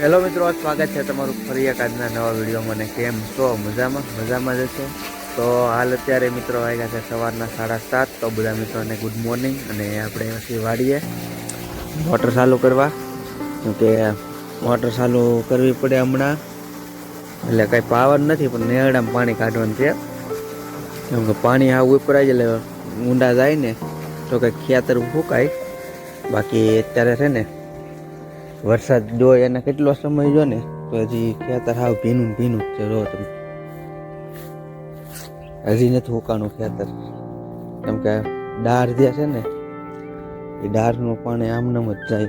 Hello મિત્રો સ્વાગત છે તમારું ફરી એક આજના નવા વિડીયોમાં મને કેમ છો? મજામાં? મજામાં જ તો હાલ અત્યારે મિત્રો વાગ્યા છે સવારના સાડા સાત, તો બધા મિત્રોને ગુડ મોર્નિંગ અને આપણે પછી વાડીએ. મોટર ચાલુ કરવા. કે મોટર ચાલુ કરવી પડે હમણાં. એટલે કંઈ પાવર નથી, પણ નેરડામાં પાણી કાઢવાનું છે. કેમ કે પાણી આ ઉપરાય એટલે ઊંડા જાય ને, તો કંઈક ખેતર ફૂંકાય બાકી અત્યારે છે ને વરસાદ જો એને કેટલો સમય જો ને, તો હજી ખેતર હાવ ભીનું ભીનું જ છે, જો તમે. હજી નથી ઉકાણું ખેતર. કેમ કે ડાર જે છે ને, એ ડારનું પાણી આમનામ જ જાય.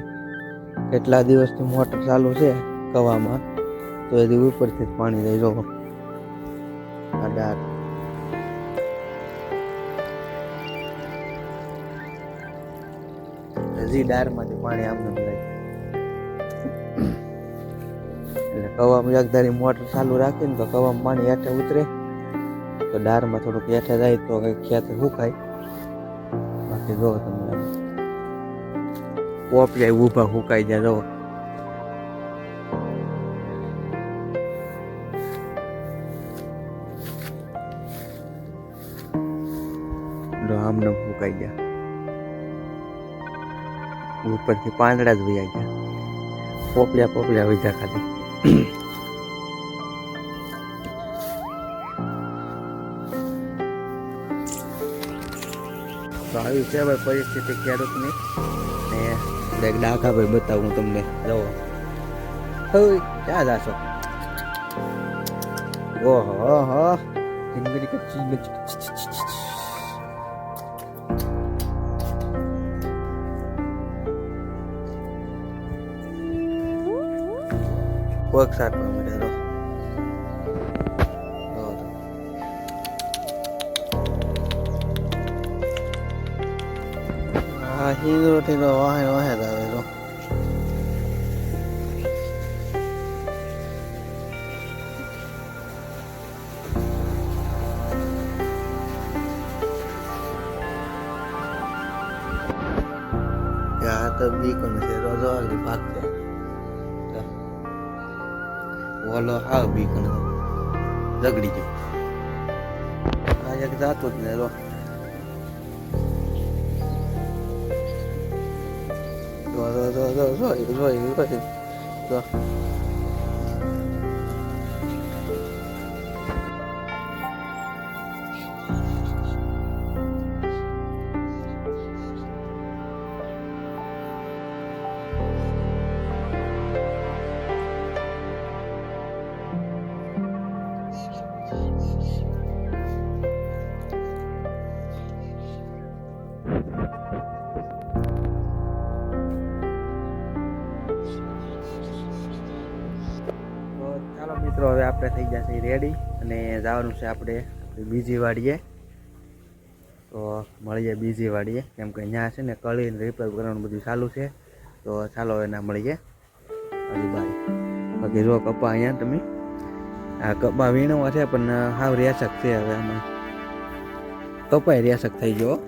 કેટલા દિવસથી મોટર ચાલુ છે કવામાં, તો હજી ઉપરથી જ પાણી જાય જો. આ ડાર. હજી ડારમાંથી પાણી આમનામ જાય. કવામાં ધારી મોટર ચાલુ રાખીને તો કવામાં પાણી હેઠે ઉતરે. તો ડારમાં થોડુંક હેઠે જાય તો કંઈક ખેતર સુકાય. બાકી જો તમે પોપ જાય ઊભા સુકાઈ જાય જો આમને સુકાઈ ગયા. ઉપરથી પાંદડા જ વયા ગયા. પોપલ્યા પોપલ્યા વૈધા ખાલી. તો આવી છે ભાઈ પરિસ્થિતિ ખેડૂતની ને એક ડાકા ભાઈ બતાવું તમને જવો હવે ક્યાં જાશો ઓહો હો જિંદગી પગ સાટવા મળે રો હા હીરો ઠીરો વાહે વાહે જ આવે તો બીકણ છે રોજો આગળ ભાગતે ઓલો હાવ બીકણ રગડી ગયો. આ એક જાતો જ ને રો. રો રો રો રો રો રોય. રો. ચાલો મિત્રો, હવે આપણે થઈ છે રેડી અને જવાનું છે આપણે બીજી વાડીએ. તો મળીએ બીજી વાડીએ. કેમ કે અહીંયા છે ને કળીને રિપેર કરવાનું બધું ચાલુ છે. તો ચાલો એના મળીએ. હજી બાય બાકી જો કપા અહીંયા તમે. આ કપા વીણવા છે, પણ હાવ રેસક છે હવે આમાં. કપાય રેસક થઈ ગયો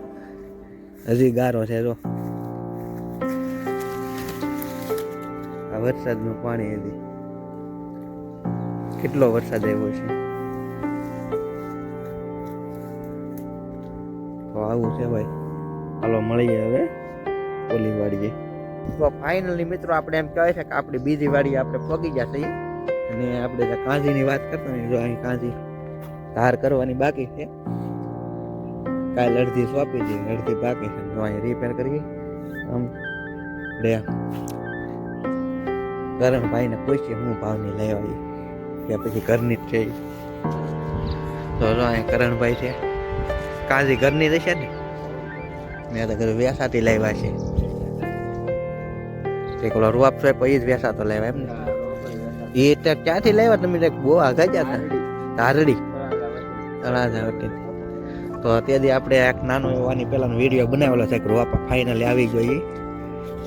હજી ગારો છે, જો. આ વરસાદનું પાણી હજી. કેટલો વરસાદ આવ્યો છે? તો આવું છે ભાઈ. હાલો, મળીએ હવે ઓલી વાડીએ. તો ફાઇનલી મિત્રો આપણે એમ કહેવાય છે કે આપણી બીજી વાડી આપણે પગી ગયા છીએ. અને આપણે જે કાંજીની વાત કરતા જો અહીં કાંજી ધાર કરવાની બાકી છે. કાલે અડધી સોંપી દઈએ અડધી બાકી છે. જો અહીં રિપેર કરીએ. આમ લે કરણભાઈને પૂછીએ હું ભાવની લઈ આવી. કે પછી ઘરની જ છે તો જો અહીંયા કરણભાઈ છે. કાજી ઘરની જ હશે ને? મેં તો ઘરે વ્યાસાથી લાવ્યા છે. એક ઓલો રૂઆપ છે, પછી જ વેસાતો લાવ્યા એમ ને એ ત્યાં ક્યાંથી લાવ્યા? તમે બહુ આગા ગયા હતા. ધારડી. તળાજા તો અત્યારથી આપણે એક નાનો એવો આની પહેલાનો વીડિયો બનાવેલો છે કે રૂપ ફાઇનલી આવી ગયો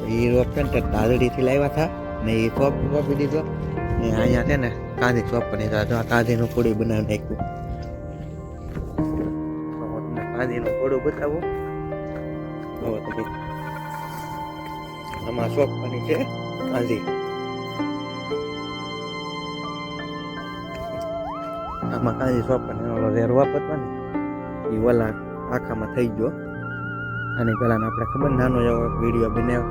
એ રોપ છે ને તારડીથી લાવ્યા હતા. ને એ કોપ કોપી દીધો. ને અહીંયા છે ને કાંદે ચોપન હતા તો નું કાંદેનું બનાવી નાખ્યું. કાંદેનું ખોડું બતાવો. આમાં ચોપવાની છે કાંદી આમાં કાંદી ચોપન એનો રેર વાપરવાની. એ વલા આખામાં થઈ ગયો. અને પહેલાં આપણે ખબર, નાનો એવો વીડિયો બનાવ્યો.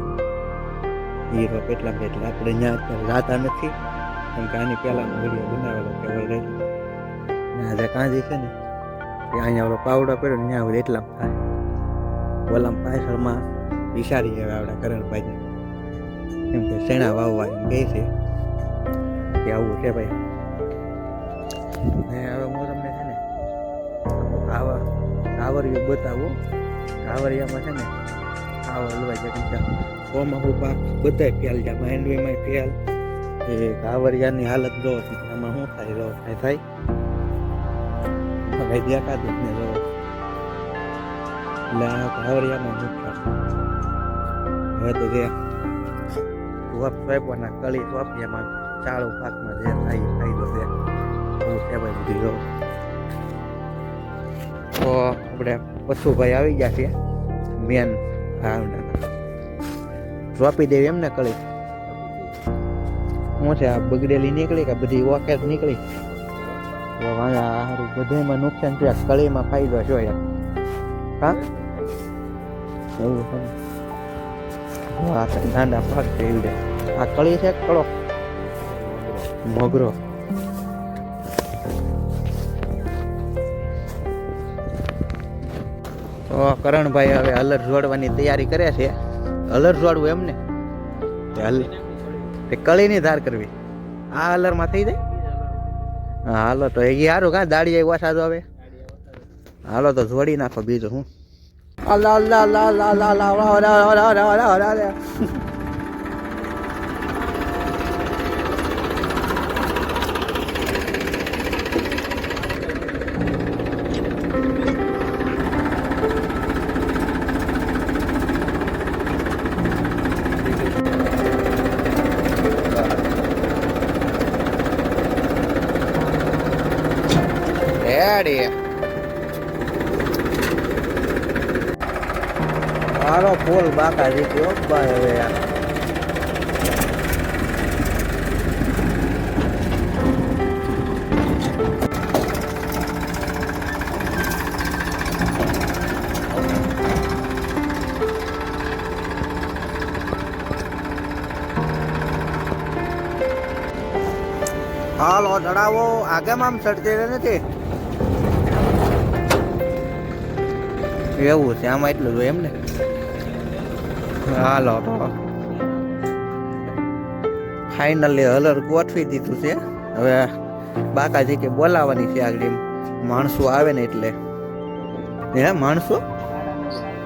હીરો કેટલા કેટલા, આપણે ત્યાં રાતા નથી. કેમ કે આની પહેલાંનો વીડિયો બનાવેલો કે ઓલરેડી ને આજે કાંજી છે ને, એ અહીંયા ઓલો પાવડો પડ્યો ને, ત્યાં એટલા થાય. ઓલામ પાછળમાં વિચારી જાય આપણા કરણભાઈને કેમ કે શેણા વાવવા એમ કહે છે કે આવું છે ભાઈ. ને હવે હું તમને છે ને આવા કાવરિયું બતાવું. કાવરિયામાં છે ને, આવા હલવાઈ જાય કેમ કે કોમહુ પાક બધાય ફેલ જાય માંડવીમાં ફેલ. એ ઘાવરિયાની હાલત જો આમાં શું થાય જો કાંઈ થાય? હવે દેખાતું જ. ને એટલે આ ઘાવરિયામાં નુકસાન હવે તો જે સ્વપ સ્વપના કળી સ્વપ્યમાં ચાળુ પાકમાં જે થાય ફાયદો છે. એવું કહેવાય બધી જો. તો આપણે પશુભાઈ આવી ગયા છે મેન સોંપી દેવી એમ ને કળી. શું છે, આ બગડેલી નીકળી કે બધી વોકેટ નીકળી? સારું બધામાં નુકસાન છે કળીમાં ફાયદો છો. હા? એવું છે છે એવડે. આ કળી છે કળો? મોગરો. તો કરણભાઈ હવે અલર જોડવાની તૈયારી કરે છે. અલર જોડવું એમ ને તે હલ. તે કળીની ધાર કરવી આ અલરમાં થઈ જાય હા હાલો તો એ સારું કાં દાડી આવ્યા સાદો આવે હાલો તો જોડી નાખો બીજું હું અલ્લા અલ્લા અલ્લા અલ્લા અલા ગાડી મારો ફૂલ બાકા જીત્યો ભાઈ वो आगे माम આગેમાં रहने थे એવું છે, આમાં એટલું જોઈએ એમ ને? હાલો તો. ફાઇનલી હલર ગોઠવી દીધું છે. હવે બાકાજી કે બોલાવાની છે આગળ માણસો આવે ને એટલે. હે, માણસો?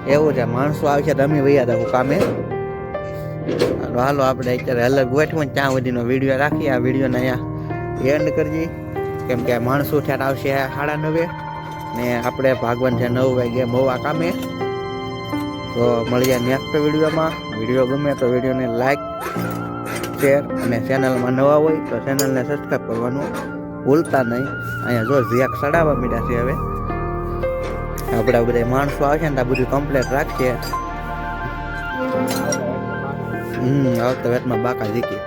એવું છે, માણસો આવશે અમે વૈયા હતા કામે. હાલો આપણે અત્યારે હલર ગોઠવું ત્યાં સુધીનો વીડિયો રાખીએ. આ વિડીયોને અહીંયા એન્ડ કરજી કેમ કે માણસો ઠેર આવશે સાડા નવે. ને આપણે ભાગવાન છે નવ વાગે મવા કામે. તો મળીએ નેક્સ્ટ વિડીયોમાં. વીડિયો ગમે તો વિડીયોને લાઈક શેર અને ચેનલમાં નવા હોય તો ચેનલને સબસ્ક્રાઈબ કરવાનું ભૂલતા નહીં. અહીંયા જો ઝેક સડાવવા મીડ્યા છે હવે. આપણા બધા માણસો આવશે ને આ બધું કમ્પ્લેટ રાખીએ. હમ, આવતા વેતમાં બાકા જીકી.